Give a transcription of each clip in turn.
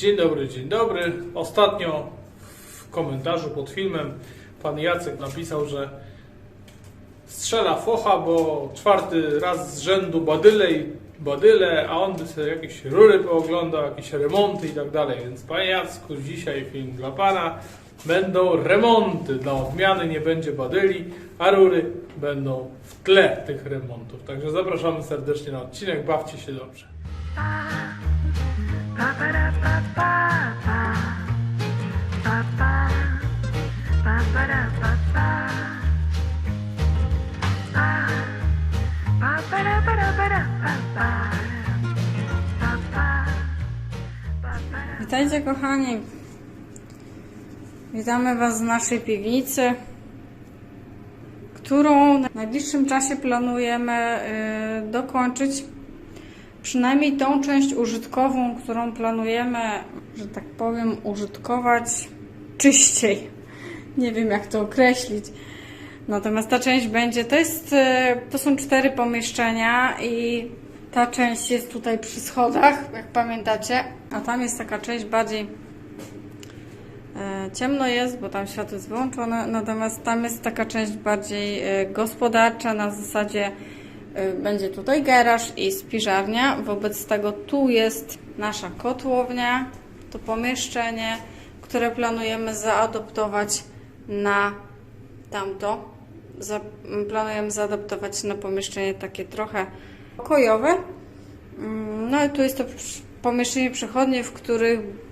Dzień dobry, dzień dobry. Ostatnio w komentarzu pod filmem pan Jacek napisał, że strzela focha, bo czwarty raz z rzędu badyle i badyle, a on by sobie jakieś rury pooglądał, jakieś remonty i tak dalej. Więc panie Jacku, dzisiaj film dla pana. Będą remonty. Dla odmiany nie będzie badyli, a rury będą w tle tych remontów. Także zapraszamy serdecznie na odcinek. Bawcie się dobrze. Witajcie kochani. Witamy Was z naszej piwnicy, którą w najbliższym czasie planujemy y, dokończyć. Przynajmniej tą część użytkową, którą planujemy, że tak powiem, użytkować czyściej. Nie wiem jak to określić. Natomiast ta część będzie, to jest, y, to są cztery pomieszczenia i ta część jest tutaj przy schodach, jak pamiętacie, a tam jest taka część bardziej e, ciemno jest, bo tam światło jest wyłączone, natomiast tam jest taka część bardziej e, gospodarcza, na zasadzie e, będzie tutaj garaż i spiżarnia, wobec tego tu jest nasza kotłownia, to pomieszczenie, które planujemy zaadoptować na tamto. Za, m, planujemy zaadaptować na pomieszczenie takie trochę pokojowe. Mm, No i tu jest to pomieszczenie przechodnie, w,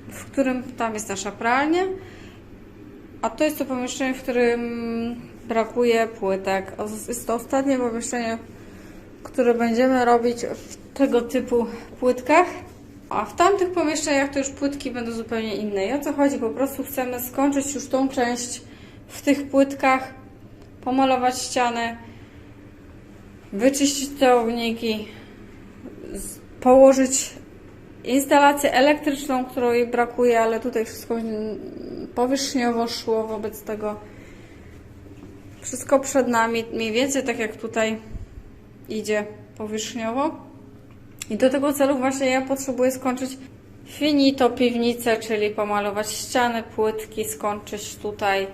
w którym tam jest nasza pralnia, a to jest to pomieszczenie, w którym brakuje płytek. Jest to ostatnie pomieszczenie, które będziemy robić w tego typu płytkach. A w tamtych pomieszczeniach to już płytki będą zupełnie inne. I o co chodzi? Po prostu chcemy skończyć już tą część w tych płytkach, pomalować ściany, wyczyścić te położyć instalację elektryczną, którą jej brakuje, ale tutaj wszystko powierzchniowo szło, wobec tego wszystko przed nami, mniej więcej tak jak tutaj idzie powierzchniowo. I do tego celu właśnie ja potrzebuję skończyć finito piwnicę, czyli pomalować ściany, płytki, skończyć tutaj,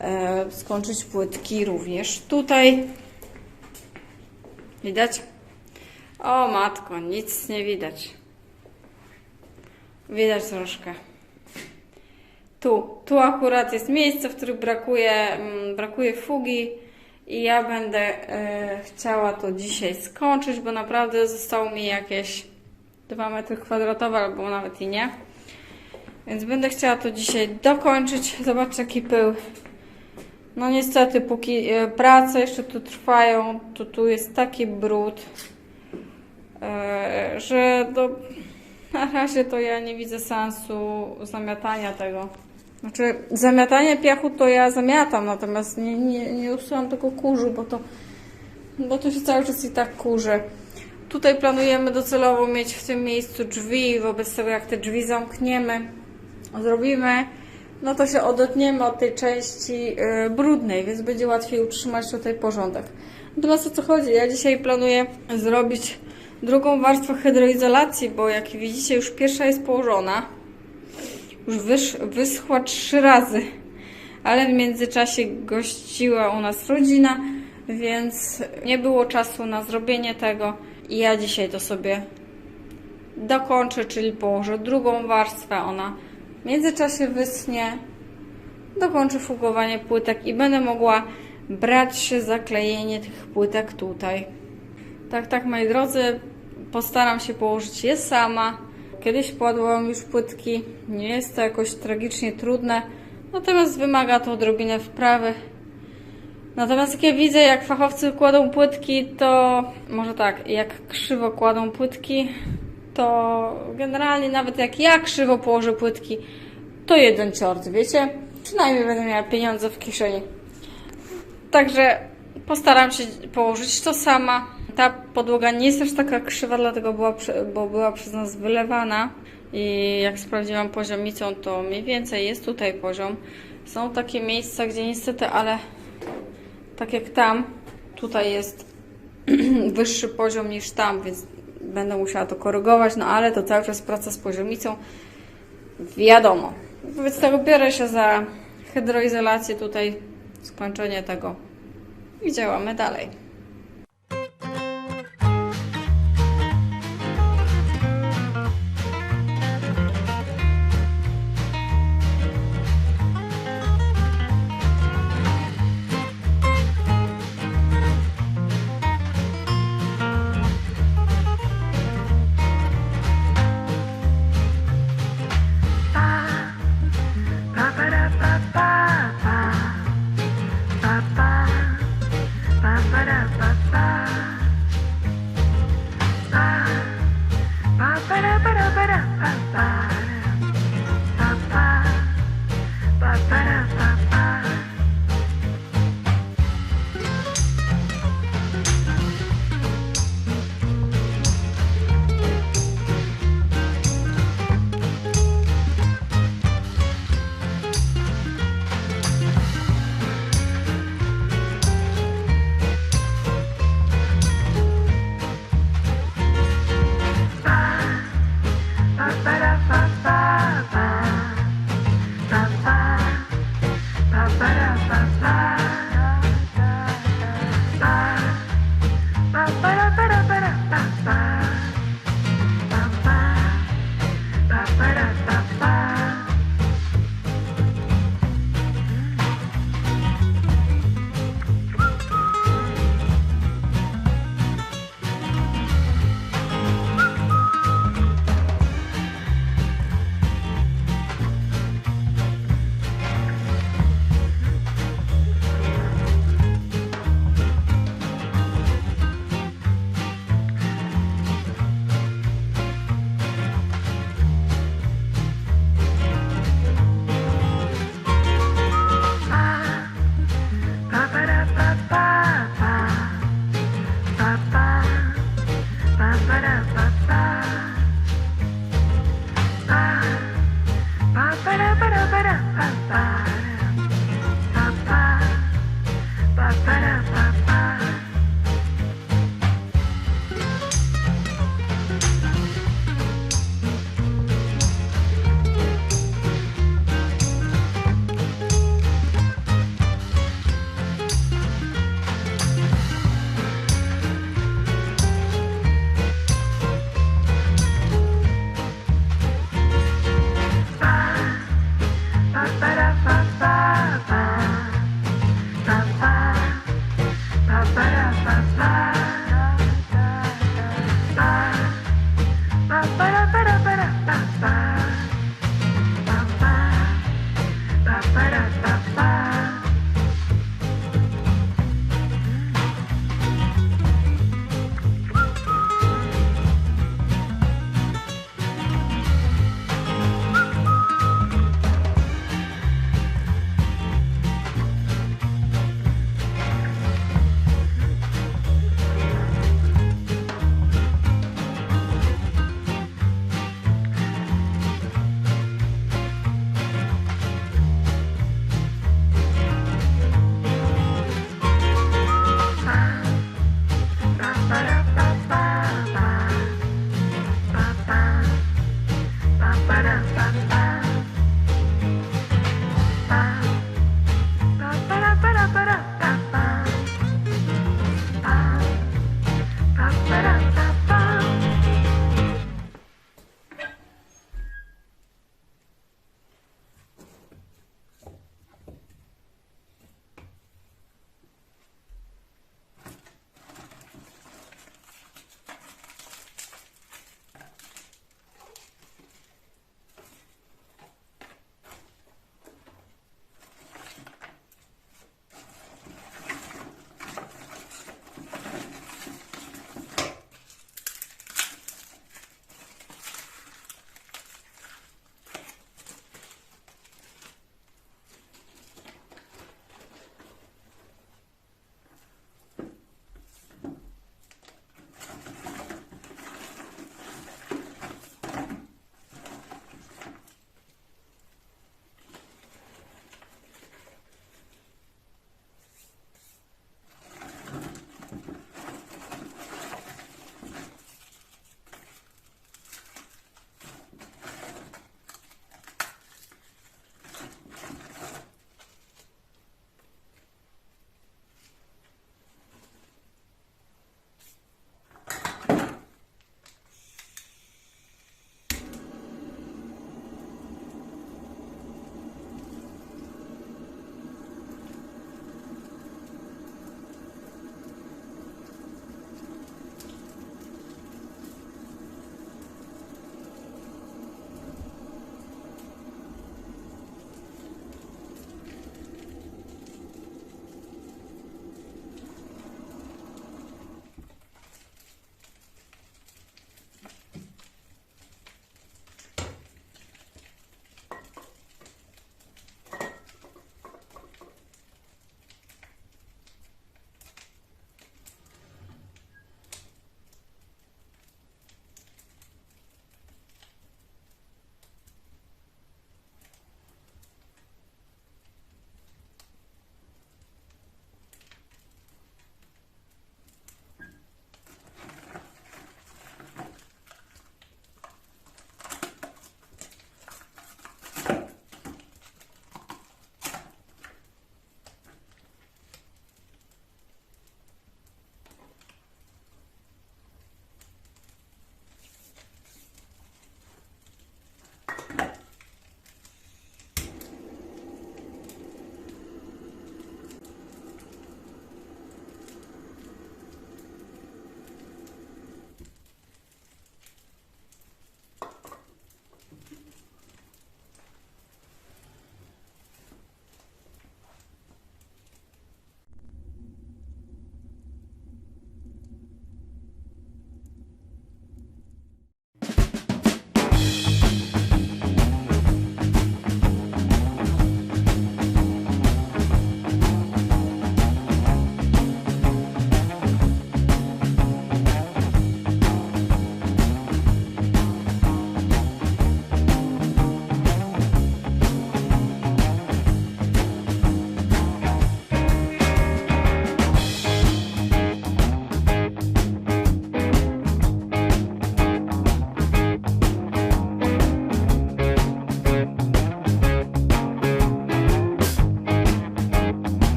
e, skończyć płytki również tutaj. Widać? O matko, nic nie widać. Widać troszkę. Tu, tu akurat jest miejsce, w którym brakuje, mm, brakuje fugi i ja będę e, chciała to dzisiaj skończyć, bo naprawdę zostało mi jakieś 2 metry kwadratowe albo nawet i nie. Więc będę chciała to dzisiaj dokończyć. Zobaczcie jaki pył. No niestety, póki e, prace jeszcze tu trwają, to tu jest taki brud, e, że do, na razie to ja nie widzę sensu zamiatania tego. Znaczy, zamiatanie piachu to ja zamiatam, natomiast nie, nie, nie usuwam tego kurzu, bo to, bo to się cały czas i tak kurzy. Tutaj planujemy docelowo mieć w tym miejscu drzwi, wobec tego jak te drzwi zamkniemy, zrobimy, no to się odetniemy od tej części y, brudnej, więc będzie łatwiej utrzymać tutaj porządek. Natomiast o co chodzi? Ja dzisiaj planuję zrobić drugą warstwę hydroizolacji, bo jak widzicie już pierwsza jest położona. Już wysz, wyschła trzy razy, ale w międzyczasie gościła u nas rodzina, więc nie było czasu na zrobienie tego i ja dzisiaj to sobie dokończę, czyli położę drugą warstwę, ona w międzyczasie wyschnie, dokończę fugowanie płytek i będę mogła brać się za klejenie tych płytek tutaj. Tak, tak, moi drodzy, postaram się położyć je sama. Kiedyś kładłam już płytki, nie jest to jakoś tragicznie trudne, natomiast wymaga to odrobinę wprawy. Natomiast jak ja widzę, jak fachowcy kładą płytki, to może tak, jak krzywo kładą płytki, to generalnie nawet jak ja krzywo położę płytki, to jeden ciort, wiecie? Przynajmniej będę miała pieniądze w kieszeni. Także postaram się położyć to sama. Ta podłoga nie jest aż taka krzywa, dlatego była, bo była przez nas wylewana. I jak sprawdziłam poziomicą, to mniej więcej jest tutaj poziom. Są takie miejsca, gdzie niestety, ale tak jak tam, tutaj jest wyższy poziom niż tam, więc będę musiała to korygować, no ale to cały czas praca z poziomicą. wiadomo. Wobec tego biorę się za hydroizolację tutaj, skończenie tego i działamy dalej.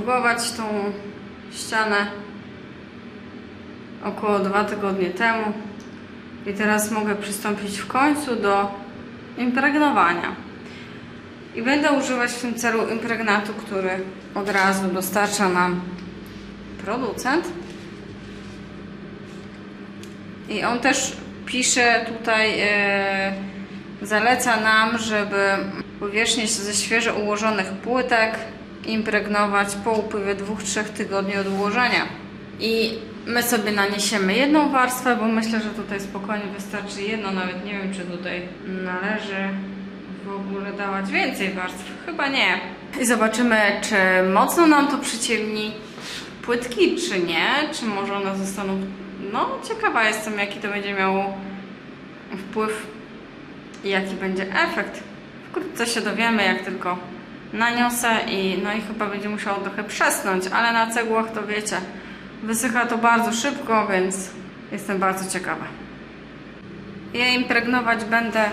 Ofugować tą ścianę około dwa tygodnie temu. I teraz mogę przystąpić w końcu do impregnowania. I będę używać w tym celu impregnatu, który od razu dostarcza nam producent. I on też pisze tutaj, e, zaleca nam, żeby powierzchnię ze świeżo ułożonych płytek impregnować po upływie 2-3 tygodni od ułożenia. I my sobie naniesiemy jedną warstwę, bo myślę, że tutaj spokojnie wystarczy jedno, nawet nie wiem, czy tutaj należy w ogóle dawać więcej warstw. Chyba nie. I zobaczymy, czy mocno nam to przyciemni płytki, czy nie, czy może one zostaną. No, ciekawa jestem, jaki to będzie miało wpływ i jaki będzie efekt. Wkrótce się dowiemy, jak tylko naniosę i no i chyba będzie musiało trochę przesnąć, ale na cegłach to wiecie, wysycha to bardzo szybko, więc jestem bardzo ciekawa. Ja impregnować będę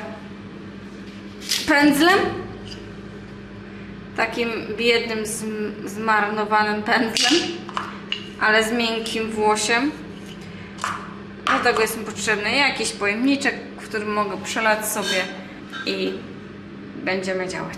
pędzlem, takim biednym, zm- zmarnowanym pędzlem, ale z miękkim włosiem. Do tego jest mi potrzebny jakiś pojemniczek, w którym mogę przelać sobie i będziemy działać.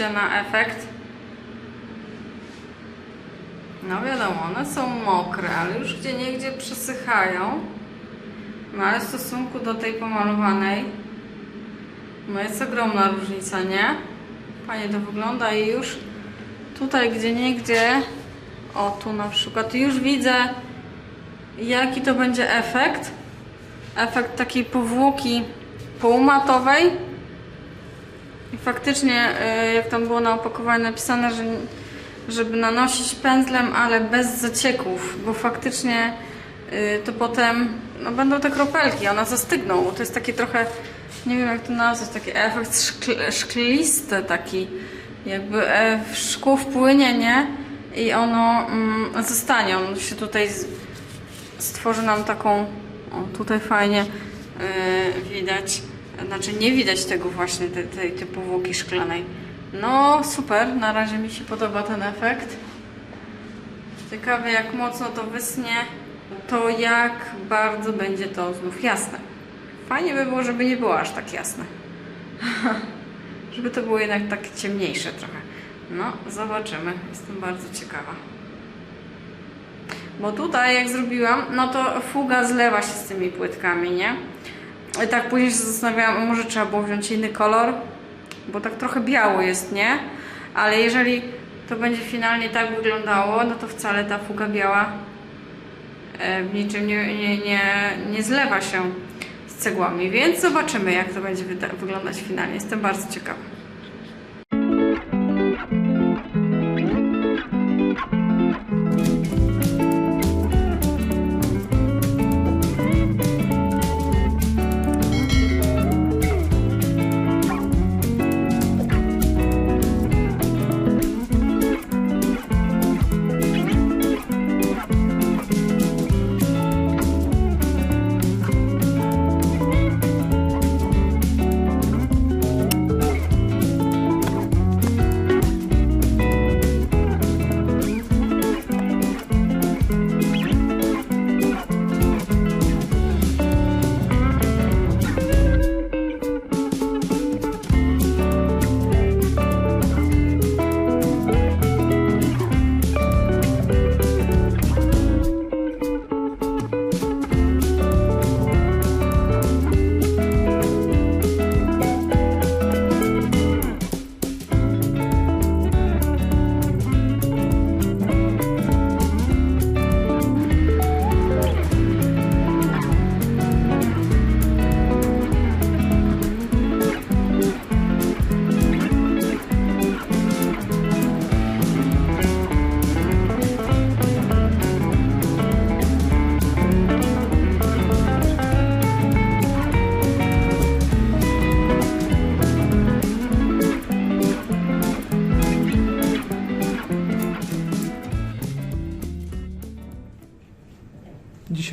Na efekt. No wiadomo, one są mokre, ale już gdzie niegdzie przesychają. No ale w stosunku do tej pomalowanej, no jest ogromna różnica, nie? Fajnie to wygląda i już tutaj gdzie niegdzie, o tu na przykład, już widzę jaki to będzie efekt. Efekt takiej powłoki półmatowej. I faktycznie, y, jak tam było na opakowaniu napisane, że żeby nanosić pędzlem, ale bez zacieków, bo faktycznie y, to potem no, będą te kropelki, one zastygną, to jest takie trochę, nie wiem jak to nazwać, taki efekt szkl, szklisty, taki jakby e, szkło wpłynie, nie? I ono mm, zostanie, on się tutaj stworzy nam taką, o tutaj fajnie yy, widać, znaczy nie widać tego właśnie, tej, tej, powłoki szklanej. No super, na razie mi się podoba ten efekt. Ciekawe jak mocno to wysnie, to jak bardzo będzie to znów jasne. Fajnie by było, żeby nie było aż tak jasne. żeby to było jednak tak ciemniejsze trochę. No, zobaczymy. Jestem bardzo ciekawa. Bo tutaj jak zrobiłam, no to fuga zlewa się z tymi płytkami, nie? I tak później się zastanawiałam, może trzeba było wziąć inny kolor, bo tak trochę biało jest, nie? Ale jeżeli to będzie finalnie tak wyglądało, no to wcale ta fuga biała e, w niczym nie, nie, nie, nie zlewa się z cegłami, więc zobaczymy jak to będzie wyglądać finalnie. Jestem bardzo ciekawa.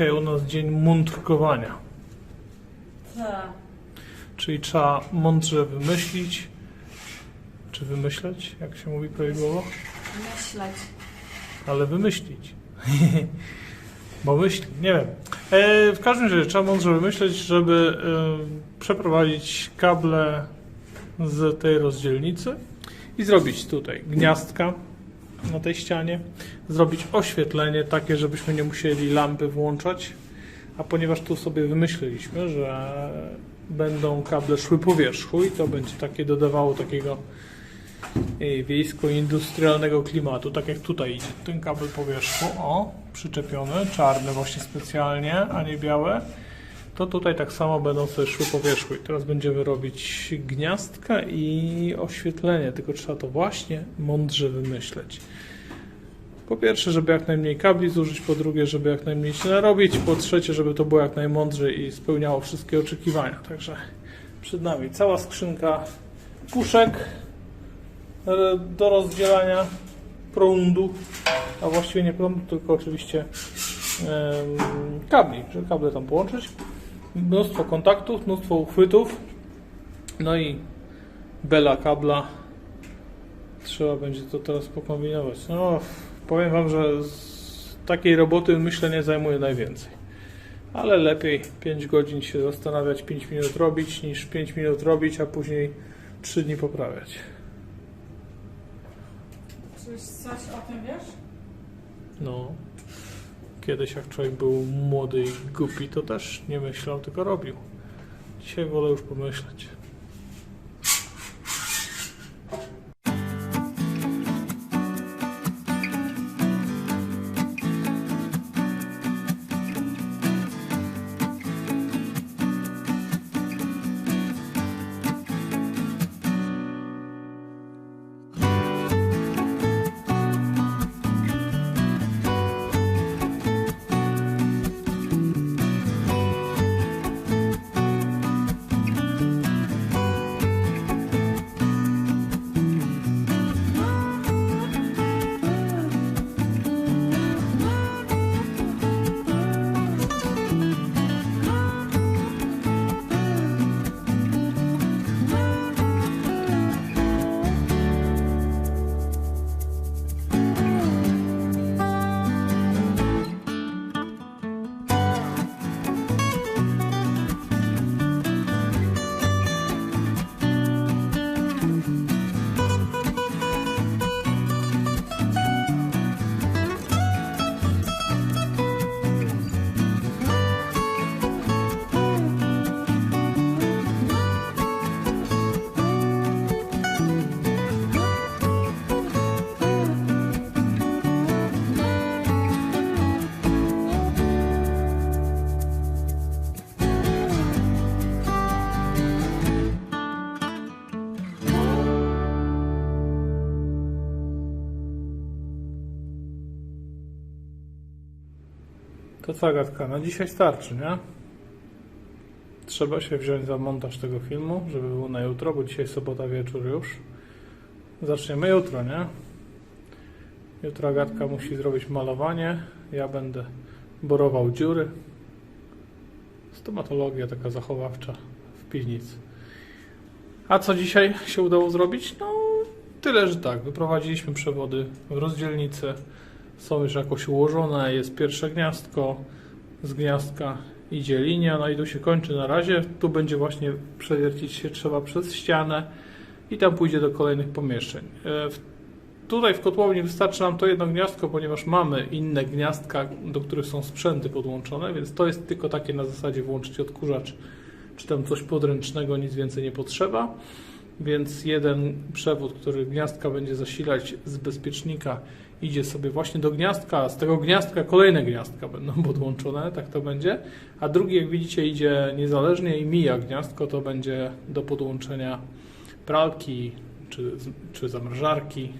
Dzisiaj u nas dzień mądrkowania. Tak. Czyli trzeba mądrze wymyślić, czy wymyśleć, jak się mówi prawidłowo, Myśleć. ale wymyślić. Bo myśli, nie wiem. E, w każdym razie trzeba mądrze wymyśleć, żeby e, przeprowadzić kable z tej rozdzielnicy i zrobić tutaj gniazdka na tej ścianie, zrobić oświetlenie takie, żebyśmy nie musieli lampy włączać, a ponieważ tu sobie wymyśliliśmy, że będą kable szły po wierzchu i to będzie takie dodawało takiego e, wiejsko-industrialnego klimatu, tak jak tutaj idzie. Ten kabel po wierzchu, o, przyczepiony, czarny właśnie specjalnie, a nie białe, to tutaj tak samo będą sobie szły po wierzchu i teraz będziemy robić gniazdka i oświetlenie, tylko trzeba to właśnie mądrze wymyśleć. Po pierwsze, żeby jak najmniej kabli zużyć, po drugie, żeby jak najmniej się narobić, po trzecie, żeby to było jak najmądrzej i spełniało wszystkie oczekiwania. Także przed nami cała skrzynka puszek e, do rozdzielania prądu, a właściwie nie prądu, tylko oczywiście kabli, żeby kable tam połączyć. Mnóstwo kontaktów, mnóstwo uchwytów, no i bela kabla. Trzeba będzie to teraz pokombinować. No, powiem Wam, że z takiej roboty myślenie zajmuje najwięcej. Ale lepiej 5 godzin się zastanawiać, 5 minut robić, niż 5 minut robić, a później 3 dni poprawiać. Coś, coś o tym wiesz? No. Kiedyś jak człowiek był młody i głupi, to też nie myślał, tylko robił. Dzisiaj wolę już pomyśleć. To co, Agatka, na dzisiaj starczy, nie? Trzeba się wziąć za montaż tego filmu, żeby był na jutro, bo dzisiaj sobota wieczór już. Zaczniemy jutro, nie? Jutro Agatka musi zrobić malowanie, ja będę borował dziury. Stomatologia taka zachowawcza w piwnicy. A co dzisiaj się udało zrobić? No, tyle, że tak. Wyprowadziliśmy przewody w rozdzielnicę. Są już jakoś ułożone. Jest pierwsze gniazdko. Z gniazdka idzie linia. No i tu się kończy na razie. Tu będzie właśnie przewiercić się trzeba przez ścianę i tam pójdzie do kolejnych pomieszczeń. E, Tutaj w kotłowni wystarczy nam to jedno gniazdko, ponieważ mamy inne gniazdka, do których są sprzęty podłączone, więc to jest tylko takie na zasadzie włączyć odkurzacz czy tam coś podręcznego, nic więcej nie potrzeba. Więc jeden przewód, który gniazdka będzie zasilać z bezpiecznika, idzie sobie właśnie do gniazdka, z tego gniazdka kolejne gniazdka będą podłączone, tak to będzie. A drugi, jak widzicie, idzie niezależnie i mija gniazdko, to będzie do podłączenia pralki czy, czy zamrażarki.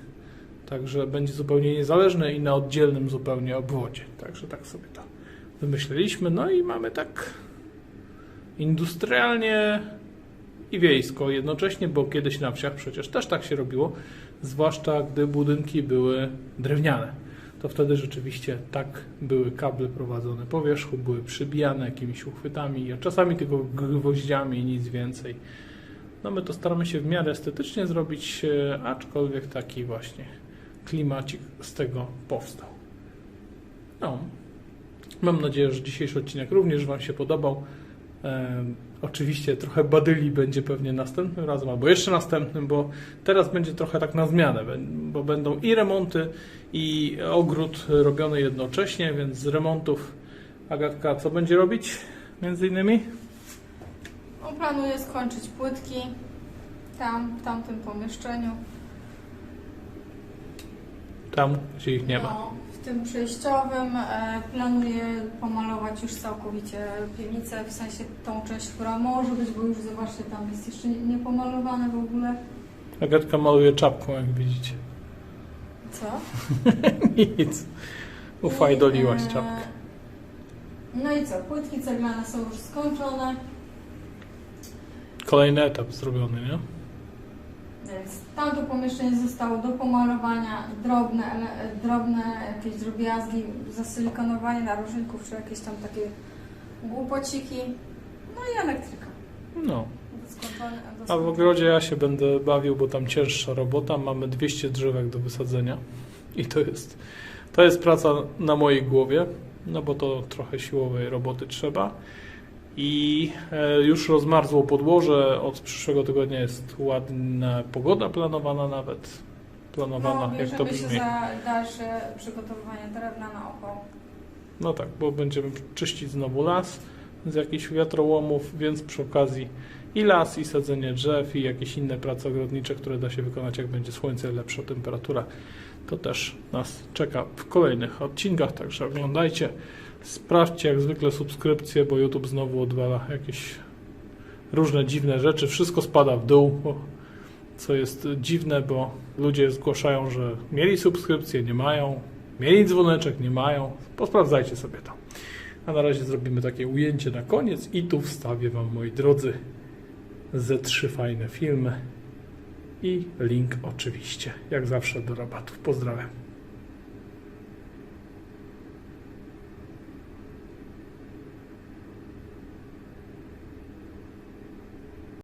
Także będzie zupełnie niezależne i na oddzielnym zupełnie obwodzie. Także tak sobie to wymyśleliśmy. No i mamy tak industrialnie i wiejsko jednocześnie, bo kiedyś na wsiach przecież też tak się robiło, zwłaszcza gdy budynki były drewniane. to wtedy rzeczywiście tak były kable prowadzone po wierzchu, były przybijane jakimiś uchwytami, a czasami tylko gwoździami i nic więcej. No my to staramy się w miarę estetycznie zrobić, e, aczkolwiek taki właśnie klimacik z tego powstał. No, mam nadzieję, że dzisiejszy odcinek również Wam się podobał. Oczywiście trochę badyli będzie pewnie następnym razem, albo jeszcze następnym, bo teraz będzie trochę tak na zmianę, bo będą i remonty, i ogród robiony jednocześnie, więc z remontów Agatka co będzie robić między innymi? On planuje skończyć płytki tam, w tamtym pomieszczeniu. Tam, gdzie ich nie ma. No, w tym przejściowym e, planuję pomalować już całkowicie piwnicę, w sensie tą część, która może być, bo już zobaczcie, tam jest jeszcze nie- niepomalowane w ogóle. Agatka maluje czapką, jak widzicie. Co? Nic. Ufajdoliłaś e, czapkę. No i co, płytki ceglane są już skończone, Kolejny etap zrobiony, nie? Więc tamto pomieszczenie zostało do pomalowania, drobne, drobne jakieś drobiazgi, zasylikonowanie narożników, czy jakieś tam takie głupociki, no i elektryka. No. A w ogrodzie ja się będę bawił, bo tam cięższa robota. Mamy 200 drzewek do wysadzenia i to jest, to jest praca na mojej głowie, no bo to trochę siłowej roboty trzeba. I e, już rozmarzło podłoże. Od przyszłego tygodnia jest ładna pogoda planowana nawet. Planowana, no, jak to bierzemy się brzmi. za dalsze przygotowywanie drewna na opał. No tak, bo będziemy czyścić znowu las z jakichś wiatrołomów, więc przy okazji i las, i sadzenie drzew, i jakieś inne prace ogrodnicze, które da się wykonać, jak będzie słońce i lepsza temperatura. To też nas czeka w kolejnych odcinkach, także oglądajcie. Sprawdźcie jak zwykle subskrypcje, bo YouTube znowu odwala jakieś różne dziwne rzeczy. Wszystko spada w dół, co jest dziwne, bo ludzie zgłaszają, że mieli subskrypcje, nie mają, mieli dzwoneczek, nie mają. Posprawdzajcie sobie to. A na razie zrobimy takie ujęcie na koniec i tu wstawię Wam, moi drodzy, ze trzy fajne filmy i link oczywiście, jak zawsze do rabatów. Pozdrawiam.